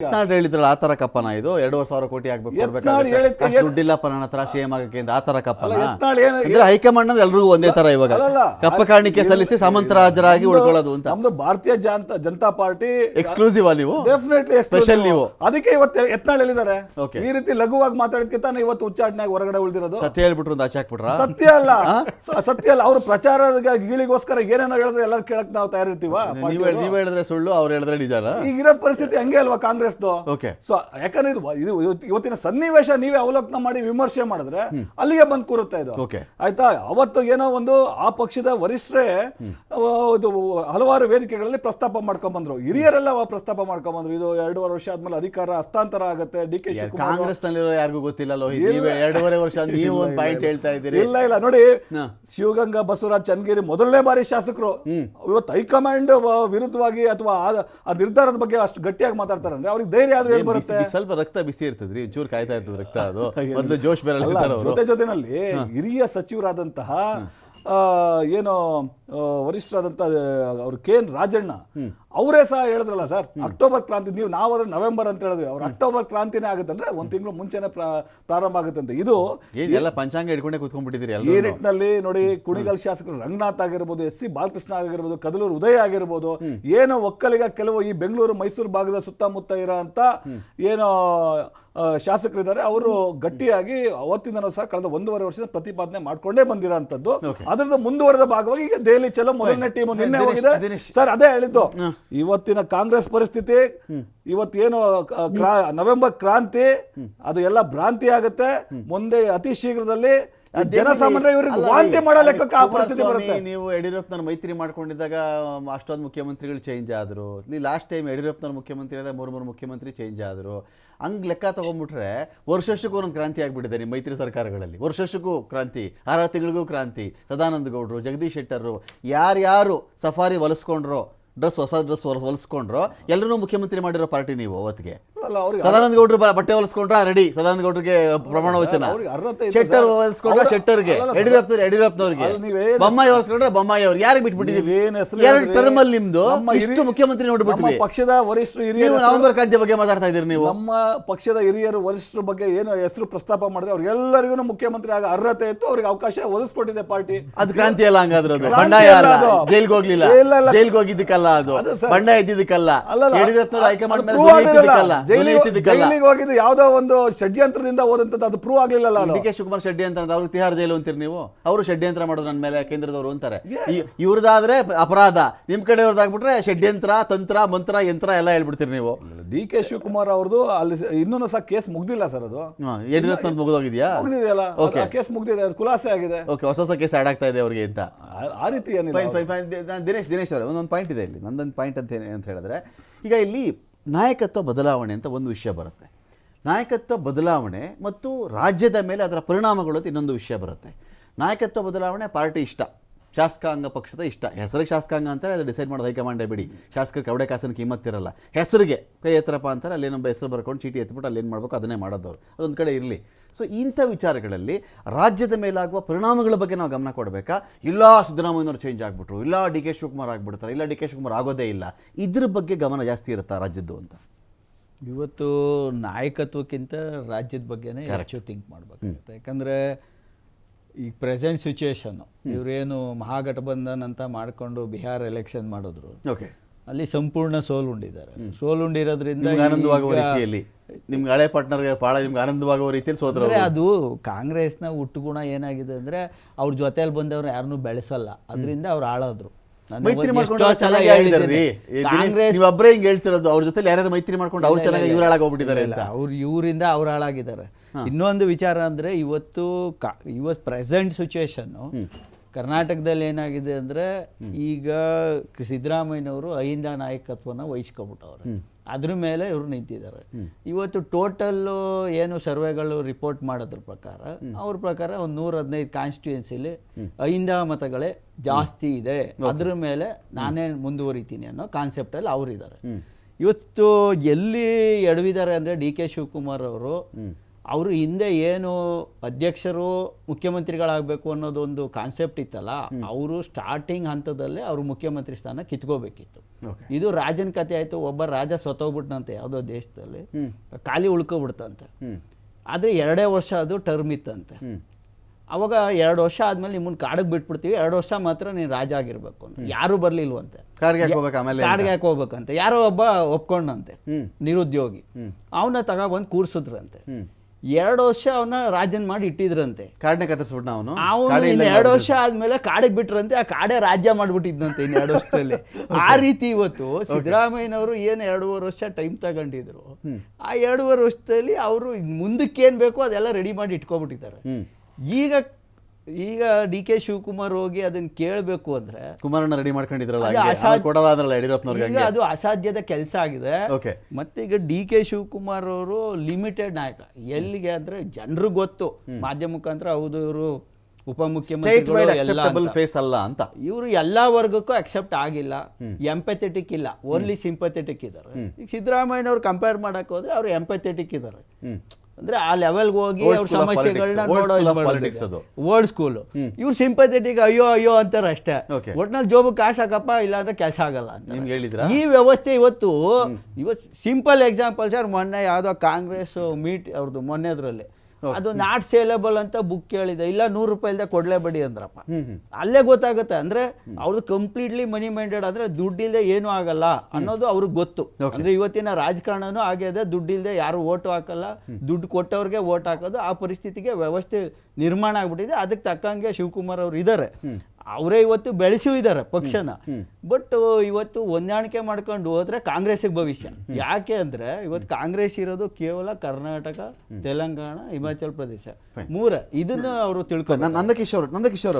ಯತ್ನಾಳ್ ಹೇಳಿದ್ರಲ್ಲ ಆ ತರ ಕಪ್ಪನ ಇದು? ಎರಡೂವರೆ ಸಾವಿರ ಕೋಟಿ ಆಗ್ಬೇಕು ದುಡ್ಡಿಲ್ಲಪ್ಪ ನನ್ನ ಹತ್ರ ಸಿಎಂ ಆಗಕ್ಕೆ ಆ ತರ ಕಪ್ಪನ? ಅಂದ್ರೆ ಹೈಕಮಾಂಡ್ ಅಂದ್ರೆ ಎಲ್ರಿಗೂ ಒಂದೇ ತರ ಇವಾಗ. ಕಪ್ಪ ಕಾಣಿಕೆ ಸಲ್ಲಿಸಿ ಸಾಮಂತರಾಜರಾಗಿ ಉಳ್ಕೊಳ್ಳೋದು ಅಂತ. ನಮ್ದು ಭಾರತೀಯ ಜನತಾ ಜನತಾ ಪಾರ್ಟಿ ಎಕ್ಸ್ಕ್ಲೂಸಿವ್ ನೀವು? ಡೆಫಿನೆಟ್ಲಿ ಸ್ಪೆಷಲ್ ನೀವು. ಅದಕ್ಕೆ ಇವತ್ತು ಯತ್ನಾಳ್ ಹೇಳಿದ್ದಾರೆ. ಈ ರೀತಿ ಲಘುವಾಗಿ ಮಾತಾಡೋದಕ್ಕೆ ಇವತ್ತು ಉಚ್ಚಾಟನೆಯಾಗಿ ಹೊರಗಡೆ ಉಳಿದಿರೋದು. ಸತ್ಯ ಹೇಳ್ಬಿಟ್ರು ಒಂದು ಆಚೆ ಹಾಕ್ಬಿಟ್ರ? ಸತ್ಯ ಅಲ್ಲ. ಸತ್ಯ ಅಲ್ಲ. ಅವ್ರ ಪ್ರಚಾರದ ಗೀಳಿಗೋಸ್ಕರ ಏನೇನೋ ಹೇಳಿದ್ರೆ ಎಲ್ಲರೂ ಕೇಳಕ್ ನಾವು ತಯಾರಿರ್ತೀವ? ನೀವ್ ಹೇಳ್- ನೀವ್ ಹೇಳಿದ್ರೆ ಸುಳ್ಳು ಅವ್ರು ಹೇಳಿದ್ರೆ ನಿಜಾನ? ಈಗಿರೋ ಪರಿಸ್ಥಿತಿ ಹಂಗೆ ಅಲ್ವಾ ಕಾಂಗ್ರೆಸ್ದು ಓಕೆ ಸೊ ಯಾಕಂದ್ರೆ ಇದು ಇದು ಇವತ್ತಿನ ಸನ್ನಿವೇಶ ನೀವೇ ಅವಲೋಕನ ಮಾಡಿ ವಿಮರ್ಶೆ ಮಾಡಿದ್ರೆ ಅಲ್ಲಿಗೆ ಬಂದು ಕೂರುತ್ತೆ ಇದು. ಆಯ್ತಾ? ಅವತ್ತು ಏನೋ ಒಂದು ಆ ಪಕ್ಷದ ವರಿಷ್ಠರೇ ಇದು ಹಲವಾರು ವೇದಿಕೆಗಳಲ್ಲಿ ಪ್ರಸ್ತಾಪ ಮಾಡ್ಕೊಂಡ್ ಬಂದ್ರು. ಹಿರಿಯರೆಲ್ಲ ಪ್ರಸ್ತಾಪ ಮಾಡ್ಕೊಂಡ್ ಬಂದ್ರು. ಇದು ಎರಡೂವರೆ ವರ್ಷ ಆದ್ಮೇಲೆ ಅಧಿಕಾರ ಹಸ್ತಾಂತರ ಆಗುತ್ತೆ. ಡಿ ಕೆ ಕಾಂಗ್ರೆಸ್ ನಲ್ಲಿರೋ ಯಾರಿಗೂ ಗೊತ್ತಿಲ್ಲ ಎರಡೂವರೆ ವರ್ಷ ನೀವು ಒಂದು ಪಾಯಿಂಟ್ ಹೇಳ್ತಾ ಇದ್ದೀರಿ. ಇಲ್ಲ ಇಲ್ಲ. ನೋಡಿ ಶಿವಗಂಗಾ ಬಸವರಾಜ್ ಚನ್ನಗಿರಿ ಮೊದಲನೇ ಬಾರಿ ಶಾಸಕರು. ಇವತ್ತು ಹೈಕಮಾಂಡ್ ವಿರುದ್ಧವಾಗಿ ಅಥವಾ ಆ ನಿರ್ಧಾರದ ಬಗ್ಗೆ ಅಷ್ಟು ಗಟ್ಟಿಯಾಗಿ ಮಾತಾಡ್ತಾರೆ ಅಂದ್ರೆ ಅವ್ರಿಗೆ ಧೈರ್ಯ ಆದ್ರೂ ಏನ್ ಬರುತ್ತೆ? ಸ್ವಲ್ಪ ರಕ್ತ ಬಿಸಿ ಇರ್ತದ್ರಿ ಚೂರ್ ಕಾಯ್ತಾ ಇರ್ತದ ರಕ್ತ ಅದು. ಮೊದಲು ಜೋಶ್ ಬೇರೆ ಜೊತೆ ಜೊತೆನಲ್ಲಿ ಹಿರಿಯ ಸಚಿವರಾದಂತಹ ಏನು ವರಿಷ್ಠರಾದಂಥ ಅವರು ಕೆ ಎನ್ ರಾಜಣ್ಣ ಅವರೇ ಸಹ ಹೇಳಿದ್ರಲ್ಲ ಸರ್ ಅಕ್ಟೋಬರ್ ಕ್ರಾಂತಿ ನೀವು ನಾವಾದ್ರೆ ನವೆಂಬರ್ ಅಂತ ಹೇಳಿದ್ವಿ. ಅವ್ರು ಅಕ್ಟೋಬರ್ ಕ್ರಾಂತಿನೇ ಆಗುತ್ತೆ ಅಂದ್ರೆ ಒಂದು ತಿಂಗಳು ಮುಂಚೆನೆ ಪ್ರಾ- ಪ್ರಾರಂಭ ಆಗುತ್ತಂತೆ. ಇದು ಎಲ್ಲ ಪಂಚಾಂಗ ಹಿಡ್ಕೊಂಡೆ ಕೂತ್ಕೊಂಡ್ಬಿಟ್ಟಿದ್ದೀರಿ ಈ ನಿಟ್ಟಿನಲ್ಲಿ ನೋಡಿ ಕುಣಿಗಲ್ ಶಾಸಕರು ರಂಗನಾಥ್ ಆಗಿರ್ಬೋದು ಎಸ್ ಸಿ ಬಾಲಕೃಷ್ಣ ಆಗಿರ್ಬೋದು ಕದಲೂರು ಉದಯ ಆಗಿರ್ಬೋದು ಏನೋ ಒಕ್ಕಲಿಗ ಕೆಲವು ಈ ಬೆಂಗಳೂರು ಮೈಸೂರು ಭಾಗದ ಸುತ್ತಮುತ್ತ ಇರೋ ಅಂತ ಏನೋ ಶಾಸಕರಿದ್ದಾರೆ. ಅವರು ಗಟ್ಟಿಯಾಗಿ ಅವತ್ತಿಂದನೂ ಸಹ ಕಳೆದ ಒಂದೂವರೆ ವರ್ಷದ ಪ್ರತಿಪಾದನೆ ಮಾಡ್ಕೊಂಡೇ ಬಂದಿರೋಂಥದ್ದು. ಅದರದ ಮುಂದುವರೆದ ಭಾಗವಾಗಿ ಈಗ ದೆಹಲಿ ಚಲೋ ಮೊದಲನೇ ಟೀಮ್ ನಿನ್ನೆ ಹೋಗಿದೆ. ಸರ್ ಅದೇ ಹೇಳಿದ್ದು. ಇವತ್ತಿನ ಕಾಂಗ್ರೆಸ್ ಪರಿಸ್ಥಿತಿ ಇವತ್ತೇನು ನವೆಂಬರ್ ಕ್ರಾಂತಿ ಅದು ಎಲ್ಲ ಭ್ರಾಂತಿ ಆಗುತ್ತೆ. ಮುಂದೆ ಅತಿ ಶೀಘ್ರದಲ್ಲಿ ಜನಸಾಮಾನ್ಯ ಇವ್ರಿಗೆ ವಾಂತಿ ಅಲ್ಲಿ- ಮಾಡೋ ಲೆಕ್ಕಕ್ಕೆ ಆ ಪರಿಸ್ಥಿತಿ ಬರುತ್ತೆ. ನೀವು ಯಡಿಯೂರಪ್ಪನ ಮೈತ್ರಿ ಮಾಡ್ಕೊಂಡಿದ್ದಾಗ ಅಷ್ಟೊಂದು ಮುಖ್ಯಮಂತ್ರಿಗಳು ಚೇಂಜ್ ಆದ್ರು. ನೀವು ಲಾಸ್ಟ್ ಟೈಮ್ ಯಡಿಯೂರಪ್ಪನ ಮುಖ್ಯಮಂತ್ರಿ ಆದಾಗ ಮೂರು ಮೂರು ಮುಖ್ಯಮಂತ್ರಿ ಚೇಂಜ್ ಆದ್ರು. ಹಂಗ್ ಲೆಕ್ಕ ತಗೊಂಡ್ಬಿಟ್ರೆ ವರ್ಷಕ್ಕೂ ಒಂದು ಕ್ರಾಂತಿ ಆಗ್ಬಿಟ್ಟಿದೆ ನಿಮ್ಮ ಮೈತ್ರಿ ಸರ್ಕಾರಗಳಲ್ಲಿ. ವರ್ಷಕ್ಕೂ ಕ್ರಾಂತಿ ಆರಾರು ತಿಂಗಳಿಗೂ ಕ್ರಾಂತಿ. ಸದಾನಂದ ಗೌಡ್ರು ಜಗದೀಶ್ ಶೆಟ್ಟರು ಯಾರ್ಯಾರು ಸಫಾರಿ ಹೊಲಿಸ್ಕೊಂಡ್ರೋ ಡ್ರೆಸ್ ಹೊಸ ಡ್ರೆಸ್ ಹೊಲಿಸ್ಕೊಂಡ್ರೋ ಎಲ್ಲರೂ ಮುಖ್ಯಮಂತ್ರಿ ಮಾಡಿರೋ ಪಾರ್ಟಿ ನೀವು ಅವತ್ತಿಗೆ. ಸದಾನಂದ ಗೌಡ್ರು ಬಟ್ಟೆ ಹೊಲಿಸ್ಕೊಂಡ್ರ ರೆಡಿ ಸದಾನಂದ ಗೌಡ್ರಿಗೆ ಪ್ರಮಾಣ ವಚನ. ಅವ್ರಿಗೆ ಶೆಟ್ಟರ್ ಹೊಲಿಸ್ಕೊಂಡ್ರೆ ಶೆಟ್ಟರ್ಗೆ. ಯಡಿಯೂರಪ್ಪ ಯಡಿಯೂರಪ್ಪನವ್ರಿಗೆ. ಬೊಮ್ಮಾಯಿ ಹೊಲಿಸ್ಕೊಂಡ್ರೆ ಬೊಮ್ಮಾಯಿ ಅವ್ರು ಯಾರಿಗೆ ಹೆಸರು ಎರಡು ಟರ್ಮ್ ಅಲ್ಲಿ ನಿಮ್ದು. ಇಷ್ಟು ಮುಖ್ಯಮಂತ್ರಿ ನಮ್ಮ ಪಕ್ಷದ ವರಿಷ್ಠರು ಹಿರಿಯರು ನೀವು ನವೆಂಬರ್ ಕ್ರಾಂತಿ ಬಗ್ಗೆ ಮಾತಾಡ್ತಾ ಇದೀರಿ ನೀವು. ನಮ್ಮ ಪಕ್ಷದ ಹಿರಿಯರು ವರಿಷ್ಠರ ಬಗ್ಗೆ ಏನು ಹೆಸರು ಪ್ರಸ್ತಾಪ ಮಾಡಿದ್ರೆ ಅವ್ರಿಗೆಲ್ಲರಿಗೂ ಮುಖ್ಯಮಂತ್ರಿ ಆಗ ಅರ್ಹತೆ ಇತ್ತು. ಅವ್ರಿಗೆ ಅವಕಾಶ ಒದಗಿಸ್ಕೊಟ್ಟಿದೆ ಪಾರ್ಟಿ. ಅದು ಕ್ರಾಂತಿ ಅಲ್ಲ ಹಂಗಾದ್ರೆ ಅದು. ಬಂಡಾಯ ಅಲ್ಲ. ಜೈಲ್ಗೆ ಹೋಗ್ಲಿಲ್ಲ. ಜೈಲ್ಗೆ ಹೋಗಿದ್ದಕ್ಕಲ್ಲ ಅದು. ಬಂಡಾಯ ಇದ್ದಿದ್ದಕ್ಕಲ್ಲ. ಯಡಿಯೂರಪ್ಪನವ್ರು ಯಡಿಯೂರಪ್ಪನವ್ರು ಮಾಡಿದ್ಮೇಲೆ ಜೈಲಿಗೆ- ಹೋಗಿದ್ದು ಯಾವ್ದೋ ಒಂದು ಷಡ್ಯಂತ್ರದಿಂದ ಹೋದಂತದ್ದು ಅದು ಪ್ರೂವ್ ಆಗ್ಲಿಲ್ಲ ಡಿ ಕೆ ಶಿವಕುಮಾರ್ ಷಡ್ಯಂತ್ರ ಅಂತ ಅವ್ರು ತಿಹಾರ್ ಜೈಲು ಅಂತೀರಿ ನೀವು? ಅವರು ಷಡ್ಯಂತ್ರ ಮಾಡೋದು ನನ್ನ ಮೇಲೆ ಕೇಂದ್ರದವರು ಅಂತಾರೆ. ಇವ್ರದಾದ್ರೆ ಅಪರಾಧ. ನಿಮ್ ಕಡೆಯವ್ರದ್ದಾಗ್ಬಿಟ್ರೆ ಷಡ್ಯಂತ್ರ ತಂತ್ರ ಮಂತ್ರ ಯಂತ್ರ ಎಲ್ಲ ಹೇಳ್ಬಿಡ್ತೀರಿ ನೀವು. ಡಿ ಕೆ ಶಿವಕುಮಾರ್ ಅವ್ರದ್ದು ಅಲ್ಲಿ ಇನ್ನೂ ಸಹ ಕೇಸ್ ಮುಗ್ದಿಲ್ಲ ಸರ್ ಅದು. ಯಡಿಯೂರಪ್ಪ ಮುಗಿದೋಗಿದ್ಯಾ? ಮುಗಿದಿದೆಯಲ್ಲ Okay. ಕೇಸ್ ಮುಗ್ದಿದೆ ಅದು ಖುಲಾಸೆ ಆಗಿದೆ. ಓಕೆ ಹೊಸ ಹೊಸ ಕೇಸ್ ಆಡ್ ಆಗ್ತಾ ಇದೆ ಅವ್ರಿಗೆ ಅಂತ. ಆ- ರೀತಿ ಏನಿಲ್ಲ ದಿನೇಶ್ ದಿನೇಶ್ ಅವರೇ ಒಂದೊಂದು ಪಾಯಿಂಟ್ ಇದೆ ಇಲ್ಲಿ. ನಂದೊಂದು ಪಾಯಿಂಟ್ ಅಂತ ಏನು ಅಂತ ಹೇಳಿದ್ರೆ ಈಗ ಇಲ್ಲಿ ನಾಯಕತ್ವ ಬದಲಾವಣೆ ಅಂತ ಒಂದು ವಿಷಯ ಬರುತ್ತೆ. ನಾಯಕತ್ವ ಬದಲಾವಣೆ ಮತ್ತು ರಾಜ್ಯದ ಮೇಲೆ ಅದರ ಪರಿಣಾಮಗಳು ಅಂತ ಇನ್ನೊಂದು ವಿಷಯ ಬರುತ್ತೆ. ನಾಯಕತ್ವ ಬದಲಾವಣೆ ಪಾರ್ಟಿ ಇಷ್ಟ. ಶಾಸಕಾಂಗ ಪಕ್ಷದ ಇಷ್ಟ. ಹೆಸರಿಗೆ ಶಾಸಕಾಂಗ ಅಂತಾರೆ ಅದು ಡಿಸೈಡ್ ಮಾಡೋದು ಹೈಕಮಾಂಡೇ ಬಿಡಿ. ಶಾಸಕರು ಕವಡೆ ಕಾಸಿನ ಕಿಮ್ಮತ್ತಿರಲ್ಲ ಹೆಸರಿಗೆ ಕೈ ಎತ್ತರಪ್ಪ ಅಂತಾರೆ ಅಲ್ಲೇನೊಬ್ಬ ಹೆಸರು ಬರ್ಕೊಂಡು ಚೀಟಿ ಎತ್ಬಿಟ್ಟು ಅಲ್ಲೇನು ಮಾಡಬೇಕು ಅದನ್ನೇ ಮಾಡೋದವ್ರು. ಅದೊಂದು ಕಡೆ ಇರಲಿ. ಸೊ ಇಂಥ ವಿಚಾರಗಳಲ್ಲಿ ರಾಜ್ಯದ ಮೇಲಾಗುವ ಪರಿಣಾಮಗಳ ಬಗ್ಗೆ ನಾವು ಗಮನ ಕೊಡಬೇಕಾ? ಇಲ್ಲ ಸಿದ್ದರಾಮಯ್ಯನವರು ಚೇಂಜ್ ಆಗಿಬಿಟ್ರು. ಇಲ್ಲ ಡಿ ಕೆ ಶಿವಕುಮಾರ್ ಆಗಿಬಿಡ್ತಾರೆ. ಇಲ್ಲ ಡಿ ಕೆ ಶಿವಕುಮಾರ್ ಆಗೋದೇ ಇಲ್ಲ. ಇದ್ರ ಬಗ್ಗೆ ಗಮನ ಜಾಸ್ತಿ ಇರುತ್ತಾ ರಾಜ್ಯದ್ದು ಅಂತ? ಇವತ್ತು ನಾಯಕತ್ವಕ್ಕಿಂತ ರಾಜ್ಯದ ಬಗ್ಗೆನೇ ಹೆಚ್ಚು ಥಿಂಕ್ ಮಾಡಬೇಕಾಗುತ್ತೆ ಯಾಕಂದರೆ ಈ ಪ್ರೆಸೆಂಟ್ ಸಿಚುಯೇಷನ್ನು ಇವರೇನು ಮಹಾಗಠಬಂಧನ್ ಅಂತ ಮಾಡಿಕೊಂಡು ಬಿಹಾರ್ ಎಲೆಕ್ಷನ್ ಮಾಡಿದ್ರು. ಓಕೆ. ಅಲ್ಲಿ ಸಂಪೂರ್ಣ ಸೋಲುಂಡಿದ್ದಾರೆ. ಸೋಲುಂಡಿರೋದ್ರಿಂದ ನಿಮ್ಗೆ ಆನಂದವಾಗುವ ರೀತಿಯಲ್ಲಿ. ನಿಮ್ಗೆ ಹಳೆ ಪಾರ್ಟ್ನರ್ಗೆ ಭಾಳ ನಿಮ್ಗೆ ಆನಂದವಾಗುವ ರೀತಿಯಲ್ಲಿ ಅಂದ್ರೆ ಅದು ಕಾಂಗ್ರೆಸ್ನ ಹುಟ್ಟುಗುಣ ಏನಾಗಿದೆ ಅಂದ್ರೆ ಅವ್ರ ಜೊತೆಯಲ್ಲಿ ಬಂದವ್ರು ಯಾರನ್ನೂ ಬೆಳೆಸಲ್ಲ. ಅದರಿಂದ ಅವ್ರು ಆಳಾದ್ರು. ಮೈತ್ರಿ ಮಾಡ್ಕೊಂಡು ಚೆನ್ನಾಗಿ ಆಗಿದ್ದಾರೆ ಹಿಂಗೆ ಹೇಳ್ತಿರೋದು ಅವ್ರ ಜೊತೆ ಯಾರ್ಯಾರು ಮೈತ್ರಿ ಮಾಡ್ಕೊಂಡು ಅವ್ರು ಚೆನ್ನಾಗಿ ಇವ್ರು ಹಾಳಾಗೋಗ್ಬಿಟ್ಟಿದ್ದಾರೆ ಅಂತ. ಅವ್ರು ಇವರಿಂದ ಅವ್ರು ಹಾಳಾಗಿದ್ದಾರೆ ಇನ್ನೊಂದು ವಿಚಾರ ಅಂದ್ರೆ ಇವತ್ತು ಇವತ್ತು ಪ್ರೆಸೆಂಟ್ ಸಿಚುವೇಶನ್ನು ಕರ್ನಾಟಕದಲ್ಲಿ ಏನಾಗಿದೆ ಅಂದ್ರೆ ಈಗ ಸಿದ್ದರಾಮಯ್ಯನವರು ಅಹಿಂದ ನಾಯಕತ್ವನ ವಹಿಸ್ಕೊಬಿಟ್ಟವ್ರೆ. ಅದ್ರ ಮೇಲೆ ಇವ್ರು ನಿಂತಿದ್ದಾರೆ. ಇವತ್ತು ಟೋಟಲ್ ಏನು ಸರ್ವೆಗಳು ರಿಪೋರ್ಟ್ ಮಾಡೋದ್ರ ಪ್ರಕಾರ ಅವ್ರ ಪ್ರಕಾರ ಒಂದು ನೂರ ಹದಿನೈದು ಕಾನ್ಸ್ಟಿಟ್ಯೂನ್ಸಿಲಿ ಅಹಿಂದ ಮತಗಳೇ ಜಾಸ್ತಿ ಇದೆ. ಅದ್ರ ಮೇಲೆ ನಾನೇ ಮುಂದುವರಿತೀನಿ ಅನ್ನೋ ಕಾನ್ಸೆಪ್ಟಲ್ಲಿ ಅವರಿದ್ದಾರೆ. ಇವತ್ತು ಎಲ್ಲಿ ಎಡವಿದ್ದಾರೆ ಅಂದರೆ ಡಿ ಕೆ ಶಿವಕುಮಾರ್ ಅವರು ಅವರು ಹಿಂದೆ ಏನು ಅಧ್ಯಕ್ಷರು ಮುಖ್ಯಮಂತ್ರಿಗಳಾಗಬೇಕು ಅನ್ನೋದೊಂದು ಕಾನ್ಸೆಪ್ಟ್ ಇತ್ತಲ್ಲ ಅವರು ಸ್ಟಾರ್ಟಿಂಗ್ ಹಂತದಲ್ಲೇ ಅವರು ಮುಖ್ಯಮಂತ್ರಿ ಸ್ಥಾನ ಕಿತ್ಕೋಬೇಕಿತ್ತು. ಇದು ರಾಜನ ಕತೆ ಆಯ್ತು ಒಬ್ಬ ರಾಜ ಸತ್ತೋಗ್ಬಿಟ್ನಂತೆ ಯಾವುದೋ ದೇಶದಲ್ಲಿ ಖಾಲಿ ಉಳ್ಕೊಬಿಡ್ತಂತೆ. ಆದರೆ ಎರಡೇ ವರ್ಷ ಅದು ಟರ್ಮ್ ಇತ್ತಂತೆ. ಅವಾಗ ಎರಡು ವರ್ಷ ಆದ್ಮೇಲೆ ನಿಮ್ಮನ್ನ ಕಾಡಿಗೆ ಬಿಟ್ಬಿಡ್ತೀವಿ ಎರಡು ವರ್ಷ ಮಾತ್ರ ನೀನು ರಾಜ ಆಗಿರ್ಬೇಕು ಯಾರು ಬರ್ಲಿಲ್ವಂತೆ. ಕಾಡ್ಗೆ ಯಾಕೆ ಹೋಗ್ಬೇಕಂತೆ? ಯಾರೋ ಒಬ್ಬ ಒಪ್ಕೊಂಡಂತೆ ನಿರುದ್ಯೋಗಿ. ಅವನ್ನ ಅವನ ತಗೊಬಂದು ಕೂರ್ಸಿದ್ರಂತೆ. ಎರಡು ವರ್ಷ ಅವನ ರಾಜನ್ ಮಾಡಿ ಇಟ್ಟಿದ್ರಂತೆ. ಕಾಡನ್ನ ಕತ್ತರಿಸ್ಬಿಟ್ಟು ಅವನು? ಅವನು ಇನ್ನು ಎರಡು ವರ್ಷ ಆದ್ಮೇಲೆ ಕಾಡಿಗೆ ಬಿಟ್ರಂತೆ ಆ ಕಾಡೇ ರಾಜ್ಯ ಮಾಡ್ಬಿಟ್ಟಿದ್ನಂತೆ ಇನ್ನು ಎರಡು ವರ್ಷದಲ್ಲಿ. ಆ ರೀತಿ ಇವತ್ತು ಸಿದ್ದರಾಮಯ್ಯನವರು ಏನು ಎರಡೂವರೆ ವರ್ಷ ಟೈಮ್ ತಗೊಂಡಿದ್ರು ಆ ಎರಡೂವರೆ ವರ್ಷದಲ್ಲಿ ಅವರು ಮುಂದಕ್ಕೆ ಏನ್ ಬೇಕೋ ಅದೆಲ್ಲ ರೆಡಿ ಮಾಡಿ ಇಟ್ಕೊಬಿಟ್ಟಿದ್ದಾರೆ ಈಗ ಈಗ ಡಿ ಕೆ ಶಿವಕುಮಾರ್ ಹೋಗಿ ಅದನ್ನ ಕೇಳಬೇಕು ಅಂದ್ರೆ ಕುಮಾರಣ್ಣ ರೆಡಿ ಮಾಡ್ಕೊಂಡಿದ್ರಲ್ಲ ಅದು ಅಸಾಧ್ಯದ ಕೆಲಸ ಆಗಿದೆ. ಮತ್ತೆ ಈಗ ಡಿ ಕೆ ಶಿವಕುಮಾರ್ ಅವರು ಲಿಮಿಟೆಡ್ ನಾಯಕ. ಎಲ್ಲಿಗೆ ಅಂದ್ರೆ ಜನರು ಗೊತ್ತು. ಮಾಧ್ಯಮ ಮುಖಾಂತರ ಹೌದು ಇವರು ಉಪಮುಖ್ಯಮಂತ್ರಿ ಅಂತ. ಫೇಸ್ ಅಲ್ಲ ಅಂತ. ಇವರು ಎಲ್ಲಾ ವರ್ಗಕ್ಕೂ ಅಕ್ಸೆಪ್ಟ್ ಆಗಿಲ್ಲ. ಎಂಪೆಥೆಟಿಕ್ ಇಲ್ಲ. ಓನ್ಲಿ ಸಿಂಪಥೆಟಿಕ್ ಇದ್ದಾರೆ. ಈಗ ಸಿದ್ದರಾಮಯ್ಯನವ್ರು ಕಂಪೇರ್ ಮಾಡಕ್ ಹೋದ್ರೆ ಅವ್ರು ಎಂಪಥೆಟಿಕ್ ಇದ್ದಾರೆ. ಅಂದ್ರೆ ಆ ಲೆವೆಲ್ಗೆ ಹೋಗಿ ಅವ್ರ ಸಮಸ್ಯೆಗಳನ್ನ. ನೋಡೋ. ಓಲ್ಡ್ ಸ್ಕೂಲ್ ಇವ್ರು ಸಿಂಪಥೆಟಿಕ್ ಅಯ್ಯೋ ಅಯ್ಯೋ ಅಂತಾರೆ ಅಷ್ಟೇ. ಒಟ್ನಲ್ಲಿ ಜೋಬು ಕಾಸು ಹಾಕಪ್ಪ ಇಲ್ಲಾಂದ್ರೆ ಕೆಲಸ ಆಗಲ್ಲ ಅಂತ ಈ ವ್ಯವಸ್ಥೆ ಇವತ್ತು ಇವತ್ತು ಸಿಂಪಲ್ ಎಕ್ಸಾಂಪಲ್ ಸರ್ ಮೊನ್ನೆ ಯಾವುದೋ ಕಾಂಗ್ರೆಸ್ ಮೀಟ್ ಅವ್ರದ್ದು ಮೊನ್ನೆದ್ರಲ್ಲಿ. ಅದು ನಾಟ್ ಸೇಲೇಬಲ್ ಅಂತ ಬುಕ್ ಕೇಳಿದೆ. ಇಲ್ಲ ನೂರು ರೂಪಾಯಿ ಇಲ್ದೆ ಕೊಡ್ಲೇಬೇಡಿ ಅಂದ್ರಪ್ಪ. ಅಲ್ಲೇ ಗೊತ್ತಾಗುತ್ತೆ. ಅಂದ್ರೆ ಅವ್ರದ್ದು ಕಂಪ್ಲೀಟ್ಲಿ ಮನಿ ಮೈಂಡೆಡ್ ಅಂದ್ರೆ ದುಡ್ಡಿಲ್ದೆ ಏನೂ ಆಗಲ್ಲ ಅನ್ನೋದು ಅವ್ರಿಗೆ ಗೊತ್ತು. ಅಂದ್ರೆ ಇವತ್ತಿನ ರಾಜಕಾರಣನೂ ಆಗಿದೆ ದುಡ್ಡಿಲ್ದೆ ಯಾರು ಓಟು ಹಾಕಲ್ಲ. ದುಡ್ಡು ಕೊಟ್ಟವ್ರಿಗೆ ಓಟ್ ಹಾಕೋದು. ಆ ಪರಿಸ್ಥಿತಿಗೆ ವ್ಯವಸ್ಥೆ ನಿರ್ಮಾಣ ಆಗ್ಬಿಟ್ಟಿದೆ. ಅದಕ್ಕೆ ತಕ್ಕಂಗೆ ಶಿವಕುಮಾರ್ ಅವ್ರು ಇದ್ದಾರೆ ಅವರೇ ಇವತ್ತು ಬೆಳೆಸಿ ಇದ್ದಾರೆ ಪಕ್ಷನ. ಬಟ್ ಇವತ್ತು ಹೊಂದಾಣಿಕೆ ಮಾಡ್ಕೊಂಡು ಹೋದ್ರೆ ಕಾಂಗ್ರೆಸ್ಗೆ ಭವಿಷ್ಯ. ಯಾಕೆ ಅಂದ್ರೆ ಇವತ್ತು ಕಾಂಗ್ರೆಸ್ ಇರೋದು ಕೇವಲ ಕರ್ನಾಟಕ ತೆಲಂಗಾಣ ಹಿಮಾಚಲ್ ಪ್ರದೇಶ. ಮೂರ. ಇದನ್ನ ಅವರು ತಿಳ್ಕೊಂಡು ನಂದಕಿಶೋರ್ ನಂದಕಿಶೋರ್